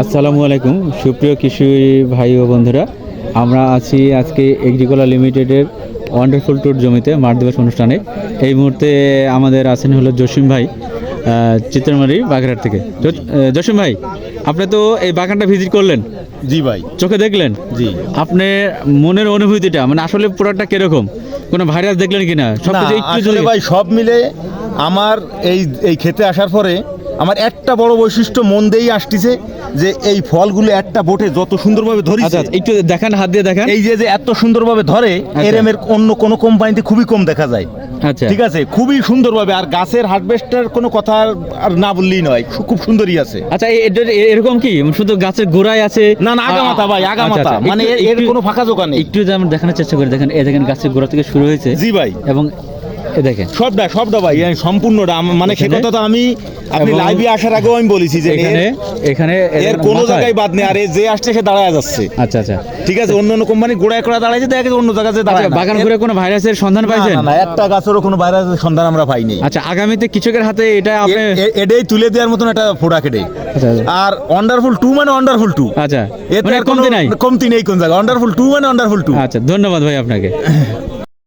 আসসালামু আলাইকুম। সুপ্রিয় কৃষি ভাই ও বন্ধুরা আমরা আছি আজকে এগ্রিকোলা লিমিটেডের ওয়ান্ডারফুল ট্যুর জমিতে মাঠ দিবস অনুষ্ঠানে। এই মুহূর্তে আমাদের আছেন হলো জসিম ভাই চিত্রমারি বাগেরহাট থেকে। জসিম ভাই আপনি তো এই বাগানটা ভিজিট করলেন? জি ভাই। চোখে দেখলেন? জি। আপনি মনের অনুভূতিটা মানে আসলে পুরোটা কীরকম? কোনো ভাইরাস দেখলেন কিনা? সব ভাই সব মিলে আমার এই এই খেতে আসার পরে আমার একটা বড় বৈশিষ্ট্য মন দিয়েই আসতেছে যে এই ফলগুলো একটা বোটে যত সুন্দরভাবে আচ্ছা ধরেছে আচ্ছা, একটু দেখান হাত দিয়ে দেখান। এই যে যে এত সুন্দরভাবে ধরে আচ্ছা। এরমের অন্য কোনো কোম্পানিতে খুবই কম দেখা যায়। আচ্ছা। ঠিক আছে? খুবই সুন্দরভাবে আর গাছের হার্ভেস্টার কোনো কথা আর- না বললেই নয় খুব সুন্দরই আছে। আচ্ছা এরকম কি? শুধু গাছের গোড়ায় আছে? না না আগামাতা ভাই আচ্ছা, আগামাতা আচ্ছা, মানে এর- এর কোনো ফাঁকা জোকা নেই। একটু যেমন দেখানোর চেষ্টা করে দেখেন এ দেখেন গাছের গোড়া থেকে শুরু হয়েছে। জি ভাই। এবং দেখেন। সবটা সবটা ভাই সম্পূর্ণটা মানে সে কথা তো আমি আপনি লাইভে আসার আগেও আমি বলেছি যে এখানে এর- এখানে এর কোনো জায়গায় বাদ নেই আর যে আসছে সে দাঁড়ায় যাচ্ছে। আচ্ছা আচ্ছা। ঠিক আছে অন্য অন্য কোম্পানি গোড়ায় করে দাঁড়াইছে দেখা গেছে অন্য জায়গায় আচ্ছা দাঁড়ায় বাগান ঘুরে কোনো ভাইরাসের সন্ধান পাইছেন? না, একটা গাছেরও কোনো ভাইরাসের সন্ধান আমরা পাইনি। আচ্ছা আগামীতে কৃষকের হাতে এটা আপনি এটাই তুলে দেওয়ার মতন একটা ফোড়া কেটে আচ্ছা, আচ্ছা। আর ওয়ান্ডারফুল টু মানে ওয়ান্ডারফুল টু আচ্ছা এতে মানে কমতি নাই? কমতি নেই কোন জায়গায়। ওয়ান্ডারফুল টু মানে ওয়ান্ডারফুল টু আচ্ছা ধন্যবাদ ভাই আপনাকে।